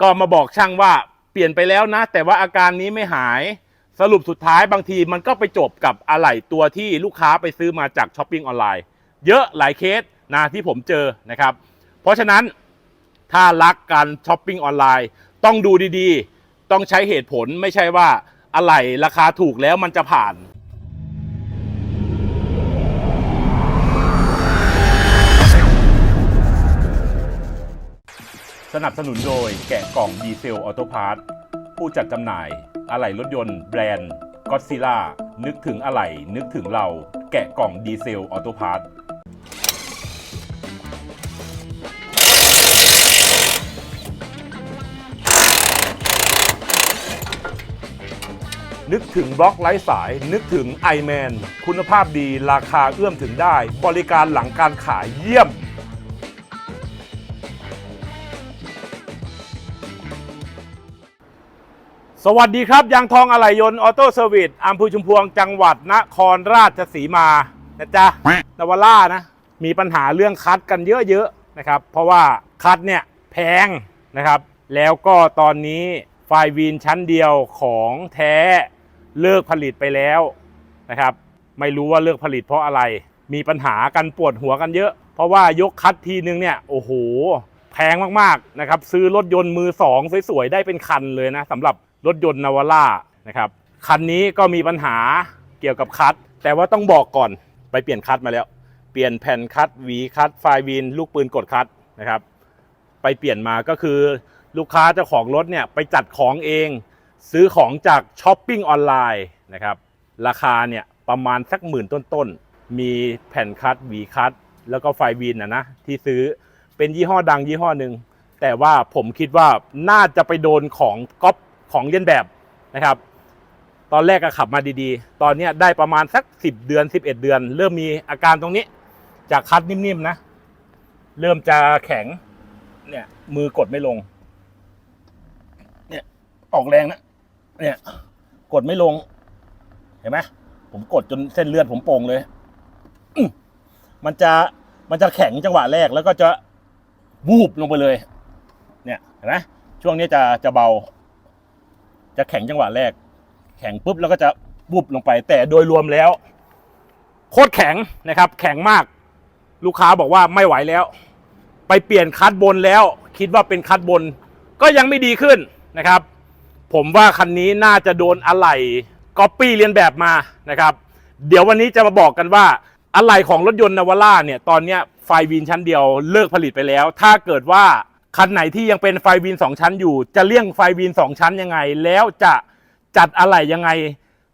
ก็มาบอกช่างว่าเปลี่ยนไปแล้วนะ แต่ว่าอาการนี้ไม่หายสรุปสุดท้ายบางทีมันก็ไปจบกับอะไหล่ตัวที่ลูกค้าไปซื้อมาจากช้อปปิ้งออนไลน์ เยอะหลายเคสนะที่ผมเจอนะครับ เพราะฉะนั้นถ้ารักการช้อปปิ้งออนไลน์ ต้องดูดีๆ ต้องใช้เหตุผลไม่ใช่ว่าอะไหล่ราคาถูกแล้วมันจะผ่าน นับสนุนโดยแกะกล่องดีเซลออโตพาร์ทผู้จัดจำหน่าย อะไหล่รถยนต์ แบรนด์ก็ซิล่านึกถึงอะไหล่นึกถึงเรา แกะกล่องดีเซลออโตพาร์ทนึกถึงบล็อกไร้สาย นึกถึง i m a n คุณภาพดีราคาเอื้อมถึงได้ บริการหลังการขายเยี่ยม สวัสดีครับยางทองอะไหล่ยนต์ออโต้เซอร์วิสอำเภอชุมพวงจังหวัดนครราชสีมานะจ๊ะนวาร่านะ มีปัญหาเรื่องคัดกันเยอะๆนะครับ เพราะว่าคัดเนี่ยแพงนะครับ แล้วก็ตอนนี้ไฟวีนชั้นเดียวของแท้เลิกผลิตไปแล้วนะครับ ไม่รู้ว่าเลิกผลิตเพราะอะไร มีปัญหากันปวดหัวกันเยอะ เพราะว่ายกคัดทีนึงเนี่ยโอ้โหแพงมากๆนะครับ ซื้อรถยนต์มือสองสวยๆได้เป็นคันเลยนะสำหรับ รถยนต์นาวาร่านะครับคันนี้ก็มีปัญหาเกี่ยวกับคัดแต่ว่าต้องบอกก่อนไปเปลี่ยนคัดมาแล้ว เปลี่ยนแผ่นคัดหวีคัดไฟวีนลูกปืนกดคัดนะครับ ไปเปลี่ยนมาก็คือลูกค้าเจ้าของรถเนี่ยไปจัดของเอง ซื้อของจากช้อปปิ้งออนไลน์นะครับ ราคาเนี่ยประมาณสักหมื่นต้นๆ มีแผ่นคัดหวีคัดแล้วก็ไฟวีนนะนะที่ซื้อเป็นยี่ห้อดังยี่ห้อหนึ่งแต่ว่าผมคิดว่าน่าจะไปโดนของก๊อป ของเลียนแบบนะครับ ตอนแรกก็ขับมาดีๆ ตอนนี้ได้ประมาณสัก 10 เดือน 11 เดือน เริ่มมีอาการตรงนี้ จากคัดนิ่มๆนะ เริ่มจะแข็ง เนี่ย มือกดไม่ลง เนี่ย ออกแรงนะ เนี่ย กดไม่ลง เห็นไหมผมกดจนเส้นเลือดผมโป่งเลย มันจะมันจะแข็งจังหวะแรกแล้วก็จะวูบลงไปเลย เนี่ยเห็นไหมช่วงนี้จะจะเบา จะแข็งจังหวะแรก แข็งปุ๊บแล้วก็จะวูบลงไป แต่โดยรวมแล้วโคตรแข็งนะครับ แข็งมาก ลูกค้าบอกว่าไม่ไหวแล้ว ไปเปลี่ยนคัดบนแล้ว คิดว่าเป็นคัดบน ก็ยังไม่ดีขึ้นนะครับ ผมว่าคันนี้น่าจะโดนอะไหล่ก๊อปปี้เลียนแบบมานะครับ เดี๋ยววันนี้จะมาบอกกันว่าอะไหล่ของรถยนต์นาวาร่าเนี่ยตอนนี้ไฟวินชั้นเดียวเลิกผลิตไปแล้ว ถ้าเกิดว่า คันไหนที่ยังเป็นไฟวินสองชั้นอยู่ จะเลี่ยงไฟวินสองชั้นยังไง แล้วจะจัดอะไหล่ยังไง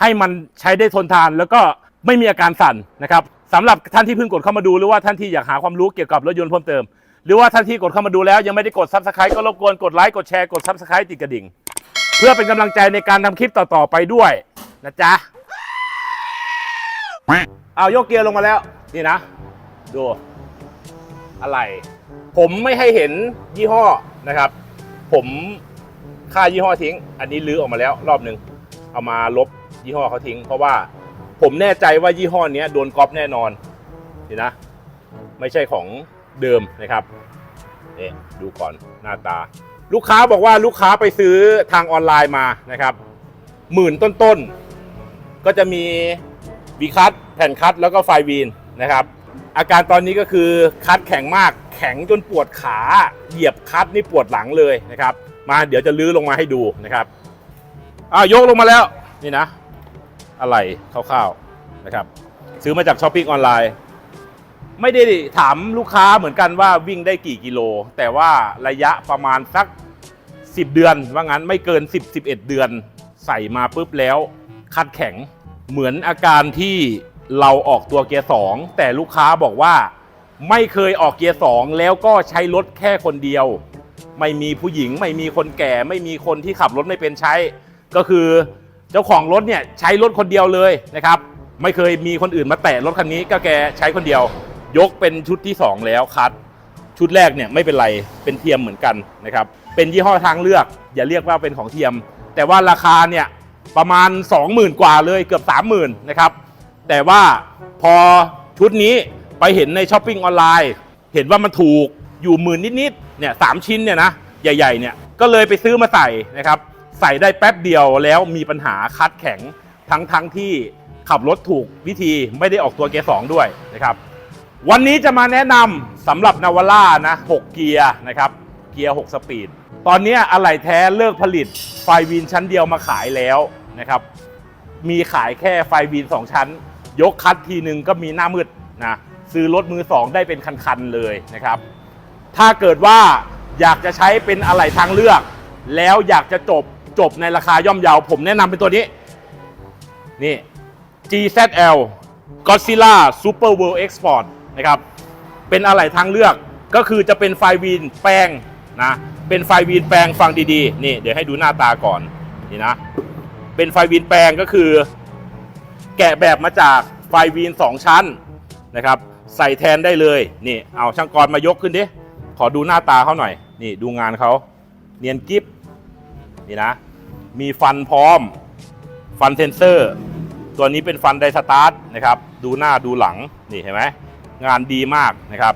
ให้มันใช้ได้ทนทานแล้วก็ไม่มีอาการสั่นนะครับสำหรับท่านที่เพิ่งกดเข้ามาดูหรือว่าท่านที่อยากหาความรู้เกี่ยวกับรถยนต์เพิ่มเติม หรือว่าท่านที่กดเข้ามาดูแล้วยังไม่ได้กดซับสไครต์ก็รบกวนกดไลค์กดแชร์กดซับสไครต์ติดกระดิ่ง เพื่อเป็นกำลังใจในการทำคลิปต่อๆไปด้วยนะจ๊ะเอายกเกียร์ลงมาแล้วนี่นะ ดู อะไร ผมไม่ให้เห็นยี่ห้อนะครับ ผมค่ายี่ห้อทิ้ง อันนี้ลื้อออกมาแล้วรอบหนึ่งเอามาลบยี่ห้อเขาทิ้ง เพราะว่าผมแน่ใจว่ายี่ห้อนี้โดนก๊อปแน่นอนนี่นะ ไม่ใช่ของเดิมนะครับนี่ดูก่อนหน้าตา ลูกค้าบอกว่าลูกค้าไปซื้อทางออนไลน์มานะครับหมื่นต้นๆก็จะมีวีคัตแผ่นคัตแล้วก็ไฟวีนนะครับ อาการตอนนี้ก็คือคัตแข็งมากแข็งจนปวดขาเหยียบคัตนี่ปวดหลังเลยนะครับ มาเดี๋ยวจะลื้อลงมาให้ดูนะครับอ่ายกลงมาแล้วนี่นะ อะไรคร่าวๆนะครับ ซื้อมาจากช้อปปิ้งออนไลน์ ไม่ได้ถามลูกค้าเหมือนกันว่าวิ่งได้กี่กิโล แต่ว่าระยะประมาณสัก 10 เดือน ว่างั้นไม่เกิน 10 11 เดือน ใส่มาปุ๊บแล้ว คัดแข็งเหมือนอาการที่ เราออกตัวเกียร์2แต่ลูกค้าบอกว่าไม่เคยออกเกียร์2แล้วก็ใช้รถแค่คนเดียว ไม่มีผู้หญิง ไม่มีคนแก่ ไม่มีคนที่ขับรถไม่เป็นใช้ ก็คือเจ้าของรถเนี่ยใช้รถคนเดียวเลยนะครับ ไม่เคยมีคนอื่นมาแตะรถคันนี้ก็แกใช้คนเดียว ยกเป็นชุดที่ 2 แล้วคัดชุดแรกเนี่ยไม่เป็นไรเป็นเทียมเหมือนกันนะครับเป็นยี่ห้อทางเลือก อย่าเรียกว่าเป็นของเทียม แต่ว่าราคาเนี่ยประมาณ 20,000 กว่าเลยเกือบ 30,000นะครับ แต่ว่าพอชุดนี้ไปเห็นในช้อปปิ้งออนไลน์ เห็นว่ามันถูกอยู่หมื่นนิดๆเนี่ยสามชิ้นเนี่ยนะใหญ่ๆเนี่ยก็เลยไปซื้อมาใส่นะครับใส่ได้แป๊บเดียวแล้วมีปัญหาคัดแข็งทั้งทั้งที่ขับรถถูกวิธีไม่ได้ออกตัวเกียร์สองด้วยนะครับ วันนี้จะมาแนะนำสำหรับนาวาร่านะ6เกียร์นะครับเกียร์ 6 สปีด ตอนนี้อะไหล่แท้เลิกผลิตไฟวินชั้นเดียวมาขายแล้วนะครับมีขายแค่ไฟวิน2ชั้น ยกคัดทีหนึ่งก็มีหน้ามืดนะซื้อรถมือ2ได้เป็นคันๆเลยนะครับ ถ้าเกิดว่าอยากจะใช้เป็นอะไหล่ทางเลือก แล้วอยากจะจบจบในราคาย่อมเยาผมแนะนำเป็นตัวนี้ นี่ GZL Godzilla Super World Export นะครับ เป็นอะไหล่ทางเลือกก็คือจะเป็นไฟวีนแปลงนะ เป็นไฟวีนแปลงฟังดีๆ นี่เดี๋ยวให้ดูหน้าตาก่อนนี่นะ เป็นไฟวีนแปลงก็คือ แกะแบบมาจากไฟวีน 2 ชั้นนะครับ ใส่แทนได้เลยนี่เอาช่างกรมายกขึ้นดิขอดูหน้าตาเขาหน่อย นี่ดูงานเขาเนียนกิฟนี่นะ มีฟันพร้อม ฟันเซนเซอร์ ตัวนี้เป็นฟันไดสตาร์ทนะครับ ดูหน้าดูหลัง นี่เห็นไหมงานดีมากนะครับ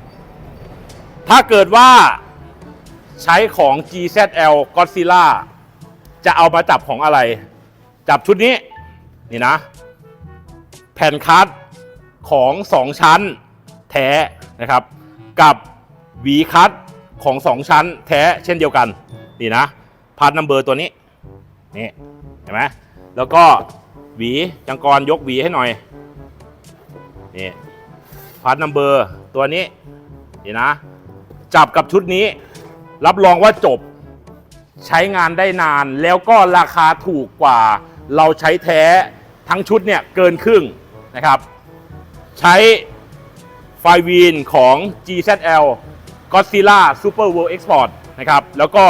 ถ้าเกิดว่าใช้ของ GZL Godzilla จะเอามาจับของอะไร จับชุดนี้ นี่นะ ผ่นคัดของ 2 ชั้นแท้นะครับ กับหวีคัดของ 2 ชั้นแท้เช่นเดียวกัน นี่นะพาร์ทนัมเบอร์ตัวนี้ นี่ เห็นไหมแล้วก็หวีจังกรยกหวีให้หน่อย นี่พาร์ทนัมเบอร์ตัวนี้ นี่นะ จับกับชุดนี้ รับรองว่าจบใช้งานได้นานแล้วก็ราคาถูกกว่า เราใช้แท้ทั้งชุดเนี่ยเกินครึ่ง นะครับ ใช้ไฟวีนของ GZL Godzilla Super World Export นะครับ แล้วก็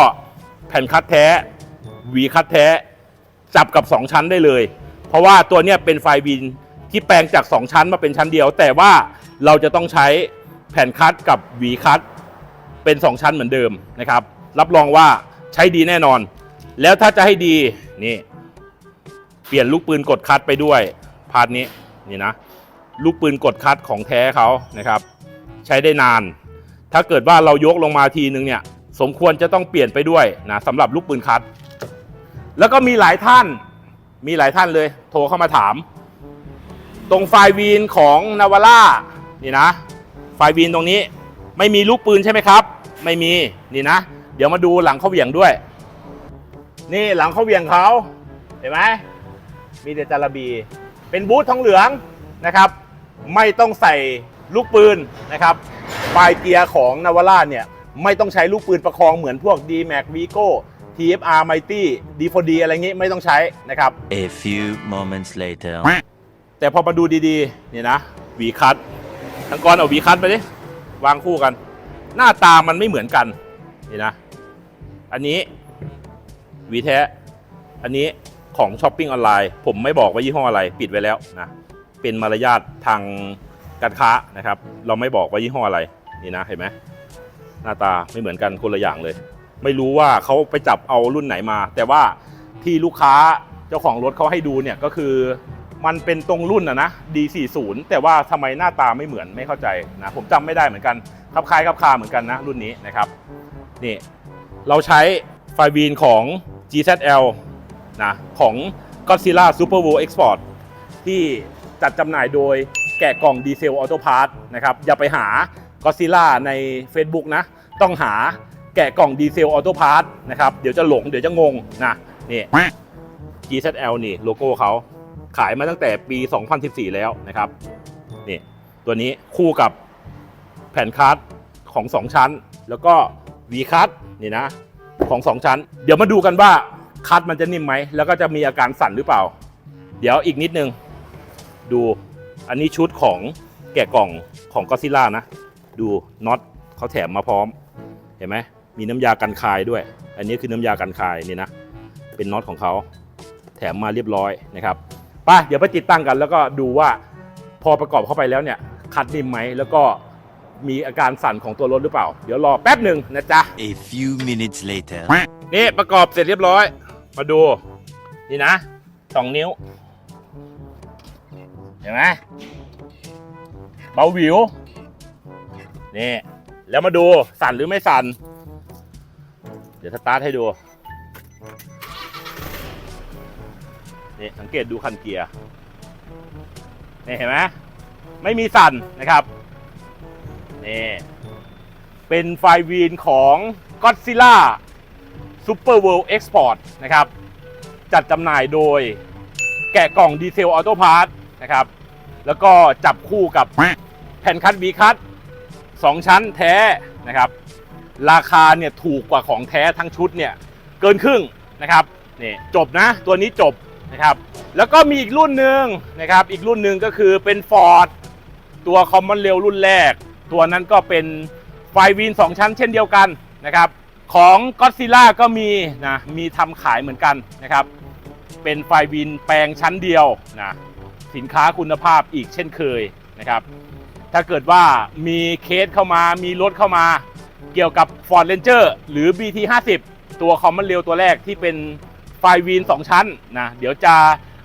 แผ่นคัดแท้หวีคัดแท้ จับกับ 2 ชั้นได้เลย เพราะว่าตัวเนี้ยเป็นไฟวินที่แปลงจาก 2 ชั้นมาเป็นชั้นเดียว แต่ว่าเราจะต้องใช้แผ่นคัดกับหวีคัดเป็น 2 ชั้นเหมือนเดิมนะครับ รับรองว่าใช้ดีแน่นอน แล้วถ้าจะให้ดีนี่เปลี่ยนลูกปืนกดคัดไปด้วยพาร์ทนี้ นี่นะลูกปืนกดคัดของแท้เขานะครับ ใช้ได้นาน ถ้าเกิดว่าเรายกลงมาทีนึงเนี่ยสมควรจะต้องเปลี่ยนไปด้วยนะสำหรับลูกปืนคัด แล้วก็มีหลายท่านมีหลายท่านเลย โทรเข้ามาถาม ตรงไฟวีนของนาวาร่านี่นะ ไฟวีนตรงนี้ไม่มีลูกปืนใช่ไหมครับ ไม่มีนี่นะ เดี๋ยวมาดูหลังเขาเหวี่ยงด้วย นี่หลังเขาเหวี่ยงเขาเห็นไหมมีแต่จาระบี เป็นบูททองเหลืองนะครับ ไม่ต้องใส่ลูกปืนนะครับปลายเกียร์ของนาวาร่าเนี่ยไม่ต้องใช้ลูกปืนประคองเหมือนพวก d m a x Vigo TFR Mighty D4D อะไรงี้ไม่ต้องใช้นะครับ A few moments later. แต่พอมาดูดีๆนี่นะหวีคัตทั้งกรเอาหวีคัตไปดิวางคู่กัน หน้าตามันไม่เหมือนกันนี่นะ อันนี้หวีแท้ อันนี้ ของช้อปปิ้งออนไลน์ผมไม่บอกว่ายี่ห้ออะไรปิดไว้แล้วนะเป็นมารยาททางการค้านะครับ เราไม่บอกว่ายี่ห้ออะไรนี่นะเห็นไหมหน้าตาไม่เหมือนกันคนละอย่างเลย ไม่รู้ว่าเขาไปจับเอารุ่นไหนมา แต่ว่าที่ลูกค้าเจ้าของรถเขาให้ดูเนี่ยก็คือมันเป็นตรงรุ่นอะนะ D40 แต่ว่าทำไมหน้าตาไม่เหมือนไม่เข้าใจนะผมจำไม่ได้เหมือนกันคับคล้ายคับคาเหมือนกันนะรุ่นนี้นะครับนี่เราใช้ไฟวีนของ GZL นะของ Godzilla Super World Export ที่จัดจำหน่ายโดยแกะกล่องดีเซลออโต้พาร์ทนะครับอย่าไปหา Godzilla ใน Facebook นะ ต้องหาแกะกล่องดีเซลออโต้พาร์ทนะครับเดี๋ยวจะหลงเดี๋ยวจะงงนะนี่ GZL นี่โลโก้เขาขายมาตั้งแต่ปี 2014 แล้วนะครับนี่ตัวนี้คู่กับแผ่นคัสของ 2 ชั้น แล้วก็วีคัสนี่นะของ 2 ชั้น เดี๋ยวมาดูกันว่า คัสมันจะนิ่มไหม แล้วก็จะมีอาการสั่นหรือเปล่า เดี๋ยวอีกนิดนึง ดูอันนี้ชุดของแกะกล่องของก็ซิล่านะ ดูน็อตเขาแถมมาพร้อม เห็นไหมมีน้ำยากันคายด้วย อันนี้คือน้ำยากันคายนี่นะ เป็นน็อตของเขาแถมมาเรียบร้อยนะครับไปเดี๋ยวไปติดตั้งกันแล้วก็ดูว่าพอประกอบเข้าไปแล้วเนี่ย คัดนิ่มไหมแล้วก็มีอาการสั่นของตัวรถหรือเปล่า เดี๋ยวรอแป๊บหนึ่งนะจ๊ะ A few minutes later. นี่ประกอบเสร็จเรียบร้อย มาดู นี่นะสองนิ้ว เห็นไหมเบาวิว นี่ แล้วมาดูสั่นหรือไม่สั่น เดี๋ยวสตาร์ทให้ดู นี่สังเกตดูคันเกียร์ นี่เห็นไหมไม่มีสั่นนะครับ นี่ เป็นไฟวีนของก็อดซิล่า Super World Export นะครับ จัดจำหน่ายโดยแกะกล่องดีเซลออโต้พาร์ทนะครับ แล้วก็จับคู่กับแผ่นคัดบีคัดสองชั้นแท้นะครับ ราคาเนี่ยถูกกว่าของแท้ทั้งชุดเนี่ยเกินครึ่งนะครับนี่จบนะตัวนี้จบนะครับ แล้วก็มีอีกรุ่นหนึ่งนะครับ อีกรุ่นหนึ่งก็คือเป็น Ford ตัวคอมมอนเรลรุ่นแรก ตัวนั้นก็เป็นไฟวีน2ชั้นเช่นเดียวกันนะครับ ของ Godzilla ก็มีนะมีทำขายเหมือนกันนะครับ เป็นไฟวินแปลงชั้นเดียวนะสินค้าคุณภาพอีกเช่นเคยนะครับ ถ้าเกิดว่ามีเคสเข้ามามีรถเข้ามา เกี่ยวกับ Ford Ranger หรือ BT 50ตัวคอมมอนเรลตัวแรกที่เป็นไฟวีน 2 ชั้นนะเดี๋ยวจะ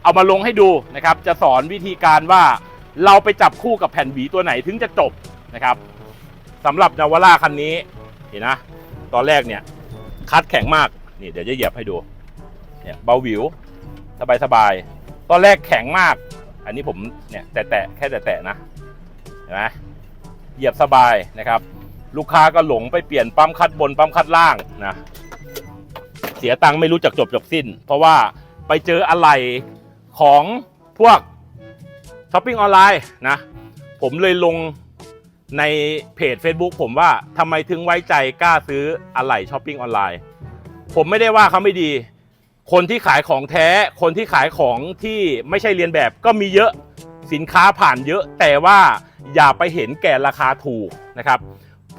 เอามาลงให้ดูนะครับ จะสอนวิธีการว่าเราไปจับคู่กับแผ่นหวีตัวไหนถึงจะจบนะครับสำหรับนาวาร่าคันนี้เห็นนะ ตอนแรกเนี่ยคัดแข็งมากนี่เดี๋ยวจะเหยียบให้ดูเนี่ยเบาหวิวสบายสบายๆตอนแรกแข็งมาก อันนี้ผมเนี่ยแตะแค่แตะนะเห็นไหมเหยียบสบายนะครับ ลูกค้าก็หลงไปเปลี่ยนปั๊มคัดบนปั๊มคัดล่างนะเสียตังค์ไม่รู้จักจบจบสิ้น เพราะว่าไปเจออะไรของพวกช้อปปิ้งออนไลน์นะผมเลยลง ในเพจ Facebook ผมว่าทำไมถึงไว้ใจกล้าซื้ออะไรช้อปปิ้งออนไลน์ ผมไม่ได้ว่าเขาไม่ดี คนที่ขายของแท้ คนที่ขายของที่ไม่ใช่เรียนแบบก็มีเยอะสินค้าผ่านเยอะ แต่ว่าอย่าไปเห็นแก่ราคาถูกนะครับ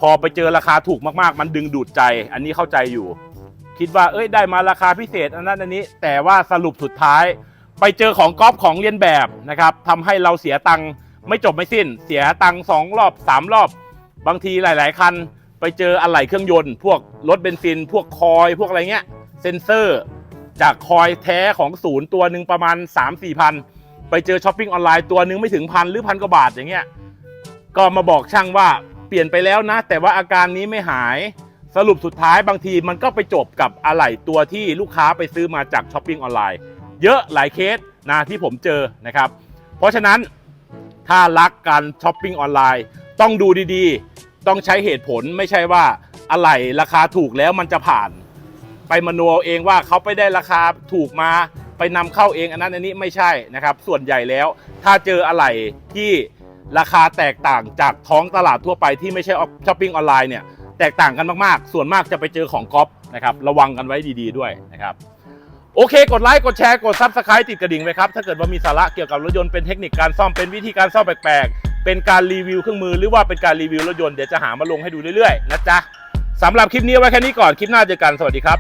พอไปเจอราคาถูกมากๆ มันดึงดูดใจ อันนี้เข้าใจอยู่ คิดว่าเอ้ยได้มาราคาพิเศษอันนั้นอันนี้ แต่ว่าสรุปสุดท้าย ไปเจอของก๊อปของเรียนแบบนะครับทำให้เราเสียตังค์ ไม่จบไม่สิ้น เสียตังค์สองรอบสามรอบ บางทีหลาย ๆ คัน ไปเจออะไหล่เครื่องยนต์ พวกรถเบนซิน พวกคอย พวกอะไรเงี้ย เซนเซอร์ จากคอยแท้ของศูนย์ตัวหนึ่งประมาณ 3 4พันไปเจอช้อปปิ้งออนไลน์ตัวหนึ่งไม่ถึงพันหรือพันกว่าบาทอย่างเงี้ยก็มาบอกช่างว่าเปลี่ยนไปแล้วนะ แต่ว่าอาการนี้ไม่หายสรุปสุดท้ายบางทีมันก็ไปจบกับอะไหล่ตัวที่ลูกค้าไปซื้อมาจากช้อปปิ้งออนไลน์ เยอะหลายเคสนะที่ผมเจอนะครับ เพราะฉะนั้น ถ้ารักการช้อปปิ้งออนไลน์ ต้องดูดีๆ ต้องใช้เหตุผลไม่ใช่ว่าอะไหล่ราคาถูกแล้วมันจะผ่าน ไปมโนเอาเองว่าเขาไปได้ราคาถูกมาไปนำเข้าเองอันนั้นอันนี้ไม่ใช่นะครับ ส่วนใหญ่แล้ว ถ้าเจออะไหล่ที่ราคาแตกต่างจากท้องตลาดทั่วไปที่ไม่ใช่ช้อปปิ้งออนไลน์เนี่ยแตกต่างกันมากๆ ส่วนมากจะไปเจอของก๊อปนะครับระวังกันไว้ดีๆด้วยนะครับ โอเค กดไลค์ กดแชร์ กดซับสไครต์ติดกระดิ่งไว้ครับ ถ้าเกิดว่ามีสาระเกี่ยวกับรถยนต์ เป็นเทคนิคการซ่อม เป็นวิธีการซ่อมแปลกๆ เป็นการรีวิวเครื่องมือ หรือว่าเป็นการรีวิวรถยนต์ เดี๋ยวจะหามาลงให้ดูเรื่อยๆ นะจ๊ะสำหรับคลิปนี้ไว้แค่นี้ก่อน คลิปหน้าเจอกัน สวัสดีครับ